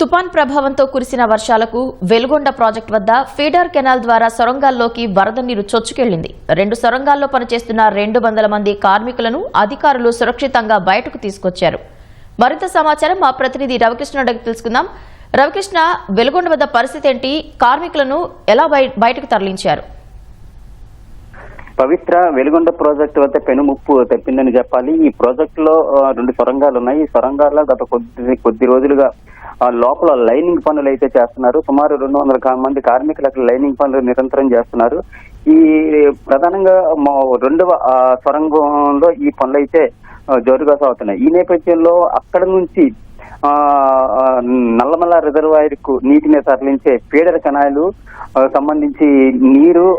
తుపాన్ ప్రభావంతో కురిసిన వర్షాలకు వెలుగొండ ప్రాజెక్టు వద్ద ఫీడర్ కెనాల్ ద్వారా సొరంగాల్లోకి వరద నీరు చొచ్చుకెళ్ళింది రెండు సొరంగాల్లో పనిచేస్తున్న రెండు వందల మంది కార్మికులను అధికారులు సురక్షితంగా బయటకు తీసుకొచ్చారు. మరింత సమాచారం మా ప్రతినిధి రవికృష్ణ అడిగి తెలుసుకుందాం. రవికృష్ణ వెలుగొండ వద్ద పరిస్థితి ఏంటి? కార్మికులను ఎలా బయటకు తరలించారు? పవిత్ర వెలుగొండ ప్రాజెక్టు వద్ద పెనుముప్పు తెప్పిందని చెప్పాలి. ఈ ప్రాజెక్ట్లో రెండు సొరంగాలు ఉన్నాయి ఈ సొరంగాల్లో గత కొద్ది కొద్ది రోజులుగా లోపల లైనింగ్ పనులు అయితే చేస్తున్నారు. సుమారు రెండు వందల మంది కార్మికులు అక్కడ లైనింగ్ పనులు నిరంతరం చేస్తున్నారు. ఈ ప్రధానంగా మా- రెండవ సొరంగంలో ఈ పనులు అయితే జోరుగా సాగుతున్నాయి. ఈ నేపథ్యంలో అక్కడ నుంచి నల్లమల నల్లమల్ల రిజర్వాయర్కు నీటిని తరలించే ఫీడర్ కణాలు సంబంధించి నీరు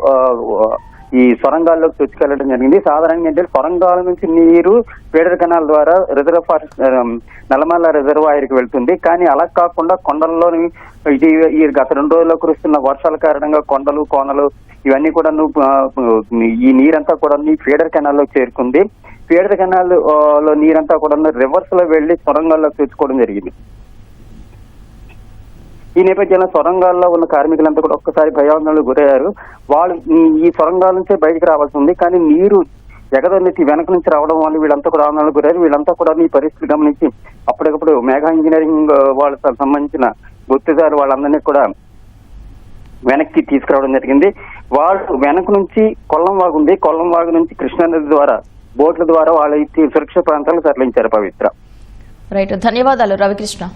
ఈ సొరంగాల్లోకి చొచ్చుకెళ్ళడం జరిగింది. సాధారణంగా ఏంటంటే సొరంగాల నుంచి నీరు ఫీడర్ కెనాల్ ద్వారా రిజర్వాయర్ నల్లమల్ల రిజర్వాయర్కి వెళ్తుంది. కానీ అలా కాకుండా కొండల్లోని ఇది ఈ గత రెండు రోజుల్లో కురుస్తున్న వర్షాల కారణంగా కొండలు కోనలు ఇవన్నీ కూడా ఈ నీరంతా కూడా ఫీడర్ కెనాల్లో చేరుకుంది. ఫీడర్ కెనాల్లో నీరంతా కూడా రివర్స్లో వెళ్ళి సొరంగాల్లోకి తెచ్చుకోవడం జరిగింది. ఈ నేపథ్యంలో సొరంగాల్లో ఉన్న కార్మికులంతా కూడా ఒక్కసారి భయాందోళనకు గురయ్యారు. వాళ్ళు ఈ- సొరంగాల నుంచే బయటకు రావాల్సి ఉంది కానీ నీరు ఎగదొన్నెత్తి వెనక నుంచి రావడం వల్ల వీళ్ళంతా కూడా ఆందోళనకు గురయ్యారు. వీళ్ళంతా కూడా ఈ పరిస్థితి గమనించి అప్పటికప్పుడు మేఘా ఇంజనీరింగ్ వాళ్ళకి సంబంధించిన గుర్తుదారు వాళ్ళందరినీ కూడా వెనక్కి తీసుకురావడం జరిగింది. వాళ్ళు వెనక నుంచి కొల్లం వాగు ఉంది. కొల్లం వాగు నుంచి కృష్ణానది ద్వారా బోట్ల ద్వారా వాళ్ళ సురక్షిత ప్రాంతాలకు తరలించారు పవిత్ర. రైట్ ధన్యవాదాలు రవికృష్ణ.